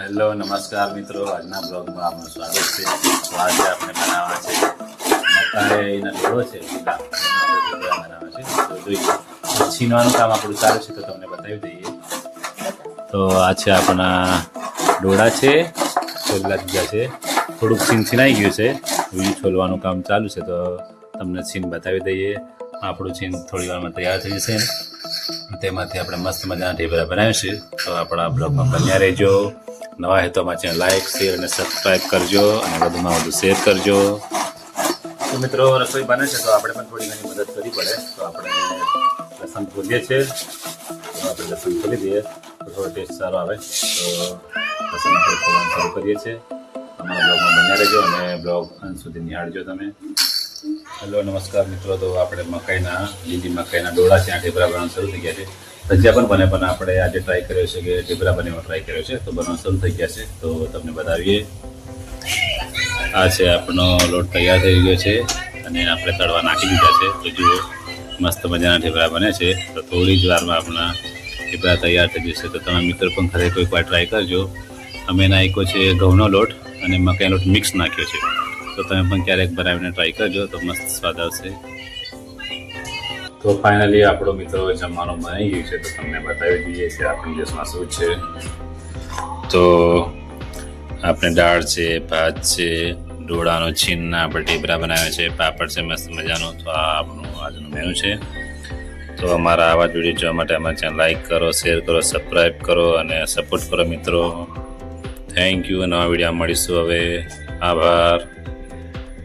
Hello, નમસ્કાર મિત્રો. આજના બ્લોગમાં આપનું સ્વાગત છે. તો આજે આપણે બનાવવા છે મકાઈના ડોળો છે. બનાવવા છે. તો છીનવાનું કામ આપણું ચાલુ છે, તો તમને બતાવી દઈએ. તો આ છે આપણા ડોળા છે. છોલલા દીધા છે. થોડુંક છીન છીનાઈ ગયું છે. બીજું છોલવાનું કામ ચાલુ છે, તો તમને છીન બતાવી દઈએ. આપણું છીન થોડી વારમાં તૈયાર થઈ જશે. તેમાંથી આપણે મસ્ત મજાના ઢેબરા બનાવીશું. તો આપણા બ્લોગમાં બન્યા રહેજો. નવા હે તો અમારા ચેનલ લાઈક શેર અને સબસ્ક્રાઈબ કરજો અને વધુમાં વધુ શેર કરજો. તો મિત્રો, રસોઈ બને છે તો આપણે પણ થોડી ઘણી મદદ કરવી પડે. તો આપણે લસણ ખોલીએ છીએ. આપણે લસણ ખોલી દઈએ તો થોડો ટેસ્ટ સારો આવે. તો લસણ આપણે ખોલવાનું શરૂ કરીએ છીએ. અમારા બ્લોગમાં બન્યા રહેજો અને બ્લોગ અંત સુધી નિહાળજો તમે. હેલો, નમસ્કાર મિત્રો. તો આપણે મકાઈના, લીલી મકાઈના ડોળા ત્યાં ઢેબરા બનાવવાનું શરૂ થઈ ગયા છે. ભજીયા પણ બને, પણ આપણે આજે ટ્રાય કર્યો છે કે ઢેબરા બનેવા ટ્રાય કર્યો છે. તો બનાવવાનું શરૂ થઈ ગયા છે. તો તમને બતાવીએ. આ છે આપણો લોટ તૈયાર થઈ ગયો છે અને આપણે તળવા નાખી દીધા છે. તો જુઓ, મસ્ત મજાના ઢેબરા બને છે. તો થોડી જ વારમાં આપણા ઢેબરા તૈયાર થઈ જશે. તો તમે મિત્રો પણ ખરેખર એકવાર વાર ટ્રાય કરજો. અમે નાખ્યો છે ઘઉંનો લોટ અને મકાઈનો લોટ મિક્સ નાખ્યો છે. તો તમે પણ ક્યારેક બનાવીને ટ્રાય કરજો, તો મસ્ત સ્વાદ આવશે. તો ફાઇનલી આપણો મિત્રો જમવાનું બનાવી ગયું છે, તો તમને બતાવી દઈએ કે આપણી ડિશમાં શું છે. તો આપણે દાળ છે, ભાત છે ડોળાનો છીનના આપણે ઢેબરા બનાવ્યા છે, પાપડ છે, મસ્ત મજાનો. તો આ આપણું આજનું મેનુ છે. તો અમારા આવા જ વીડિયો જોવા માટે અમારા ચેનલ લાઈક કરો શેર કરો સબસ્ક્રાઈબ કરો અને સપોર્ટ કરો મિત્રો. થેન્ક યુ નવા વીડિયો મળીશું હવે. આભાર.